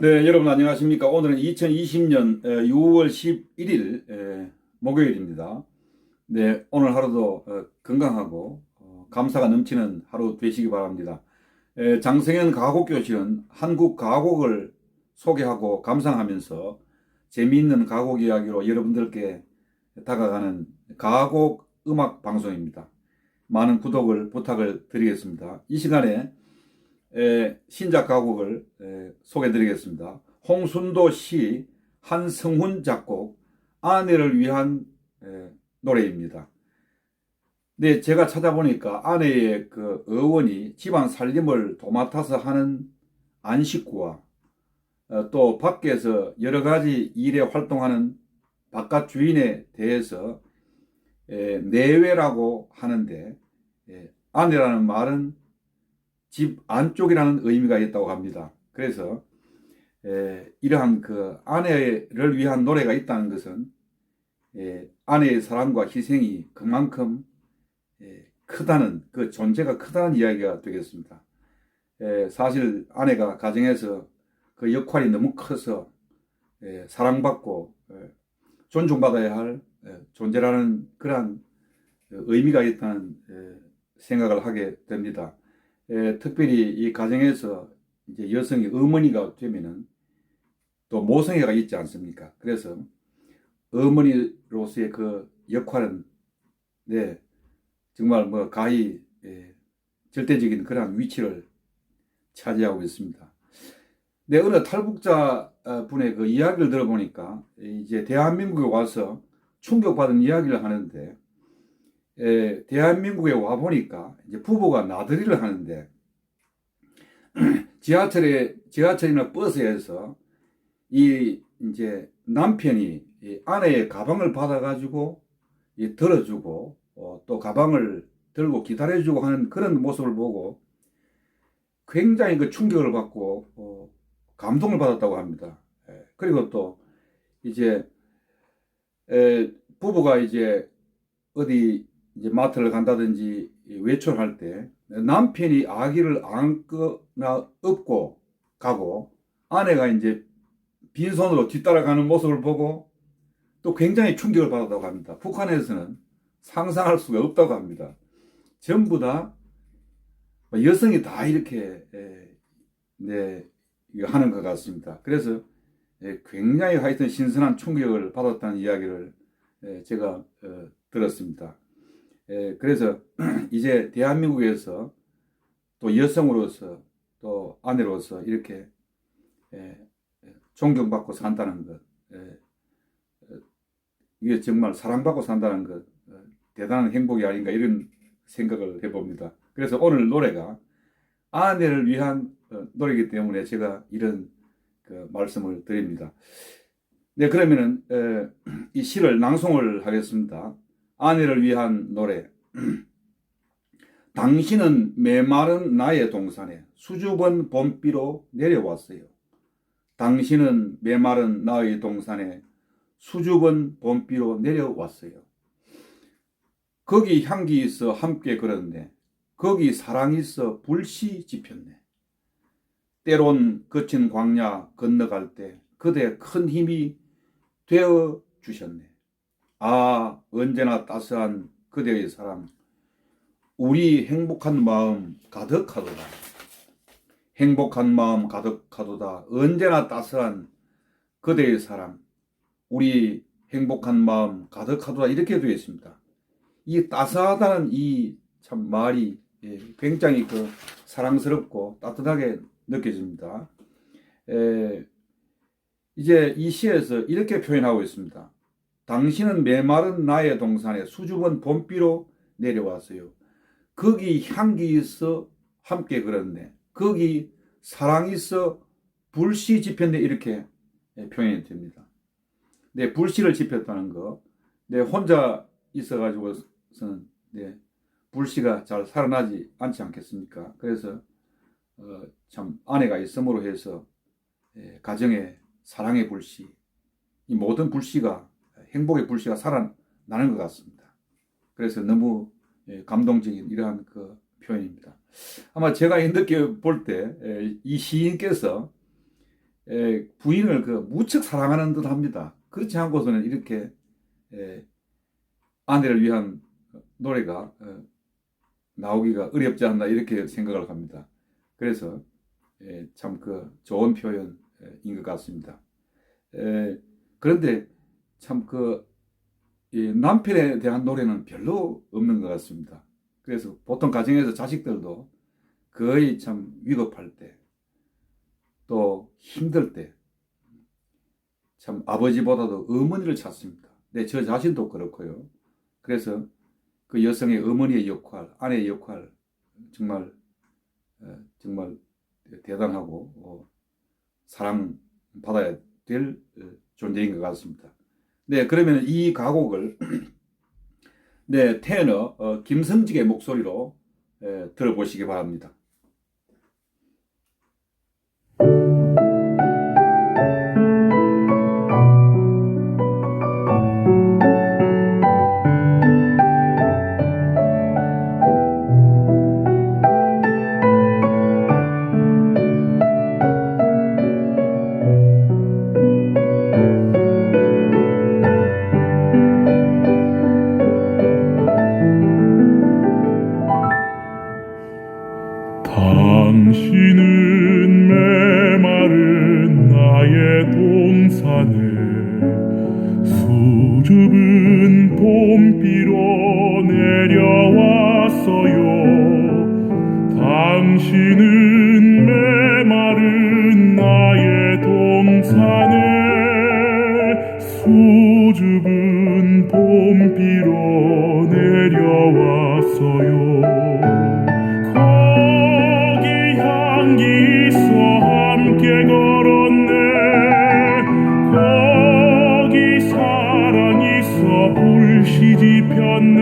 네, 여러분 안녕하십니까? 오늘은 2020년 6월 11일 목요일입니다. 네, 오늘 하루도 어, 건강하고 어, 감사가 넘치는 하루 되시기 바랍니다. 에, 장성현 가곡교실은 한국 가곡을 소개하고 감상하면서 재미있는 가곡 이야기로 여러분들께 다가가는 가곡 음악 방송입니다. 많은 구독을 부탁을 드리겠습니다. 이 시간에 에, 신작 가곡을 에, 소개드리겠습니다. 홍순도 시 한성훈 작곡 아내를 위한 에, 노래입니다. 네, 제가 찾아보니까 아내의 그 어원이 집안 살림을 도맡아서 하는 안식구와 어, 또 밖에서 여러 가지 일에 활동하는 바깥 주인에 대해서 에, 내외라고 하는데 에, 아내라는 말은 집 안쪽이라는 의미가 있다고 합니다. 그래서 에, 이러한 그 아내를 위한 노래가 있다는 것은 에, 아내의 사랑과 희생이 그만큼 에, 크다는 그 존재가 크다는 이야기가 되겠습니다. 에, 사실 아내가 가정에서 그 역할이 너무 커서 에, 사랑받고 에, 존중받아야 할 에, 존재라는 그러한 의미가 있다는 에, 생각을 하게 됩니다. 에, 특별히 이 가정에서 이제 여성이 어머니가 되면은 또 모성애가 있지 않습니까? 그래서 어머니로서의 그 역할은 네 정말 뭐 가히 예, 절대적인 그런 위치를 차지하고 있습니다. 네 어느 탈북자 어, 분의 그 이야기를 들어보니까 이제 대한민국에 와서 충격받은 이야기를 하는데 에, 대한민국에 와 보니까 이제 부부가 나들이를 하는데 지하철에 지하철이나 버스에서 이 이제 남편이 이 아내의 가방을 받아가지고 이 들어주고 어, 또 가방을 들고 기다려주고 하는 그런 모습을 보고 굉장히 그 충격을 받고 어, 감동을 받았다고 합니다. 예, 그리고 또 이제 에, 부부가 이제 어디 이제 마트를 간다든지 외출할 때 남편이 아기를 안거나 업고 가고 아내가 이제 빈손으로 뒤따라가는 모습을 보고 또 굉장히 충격을 받았다고 합니다. 북한에서는 상상할 수가 없다고 합니다. 전부 다 여성이 다 이렇게 에, 네, 하는 것 같습니다. 그래서 에, 굉장히 하여튼 신선한 충격을 받았다는 이야기를 에, 제가 어, 들었습니다. 에, 그래서 이제 대한민국에서 또 여성으로서 또 아내로서 이렇게 에, 존경받고 산다는 것, 에, 에, 이게 정말 사랑받고 산다는 것 어, 대단한 행복이 아닌가 이런 생각을 해봅니다. 그래서 오늘 노래가 아내를 위한 어, 노래이기 때문에 제가 이런 그 말씀을 드립니다. 네, 그러면은 에, 이 시를 낭송을 하겠습니다. 아내를 위한 노래. 당신은 메마른 나의 동산에 수줍은 봄비로 내려왔어요. 당신은 메마른 나의 동산에 수줍은 봄비로 내려왔어요. 거기 향기 있어 함께 걸었네. 거기 사랑이 있어 불씨 지폈네. 때론 거친 광야 건너갈 때 그대 큰 힘이 되어 주셨네. 아, 언제나 따스한 그대의 사랑. 우리 행복한 마음 가득하도다. 행복한 마음 가득하도다. 언제나 따스한 그대의 사랑. 우리 행복한 마음 가득하도다. 이렇게 되어 있습니다. 이 따스하다는 이 참 말이 예, 굉장히 그 사랑스럽고 따뜻하게 느껴집니다. 에, 이제 이 시에서 이렇게 표현하고 있습니다. 당신은 메마른 나의 동산에 수줍은 봄비로 내려왔어요. 거기 향기 있어 함께 걸었네. 거기 사랑이 있어 불씨 지폈네. 이렇게 표현이 됩니다. 네, 불씨를 지폈다는 거. 네, 혼자 있어가지고서는 네, 불씨가 잘 살아나지 않지 않겠습니까? 그래서 어, 참 아내가 있음으로 해서 예, 가정의 사랑의 불씨, 이 모든 불씨가 행복의 불씨가 살아나는 것 같습니다. 그래서 너무 예, 감동적인 이러한 그 표현입니다. 아마 제가 느껴 볼때 이 시인께서 에, 부인을 그 무척 사랑하는 듯 합니다. 그렇지 않고서는 이렇게 에, 아내를 위한 노래가 어, 나오기가 어렵지 않나 이렇게 생각을 합니다. 그래서 참 그 좋은 표현인 것 같습니다. 에, 그런데 참그 남편에 대한 노래는 별로 없는 것 같습니다. 그래서 보통 가정에서 자식들도 거의 참 위급할 때, 또 힘들 때, 참 아버지보다도 어머니를 찾습니다. 네, 저 자신도 그렇고요. 그래서 그 여성의 어머니의 역할, 아내의 역할, 정말, 어, 정말 대단하고, 어, 사랑받아야 될 어, 존재인 것 같습니다. 네, 그러면 이 가곡을, 네, 테너, 어, 김성직의 목소리로 에, 들어보시기 바랍니다. 당신은 메마른 나의 동산에 불시지 폈네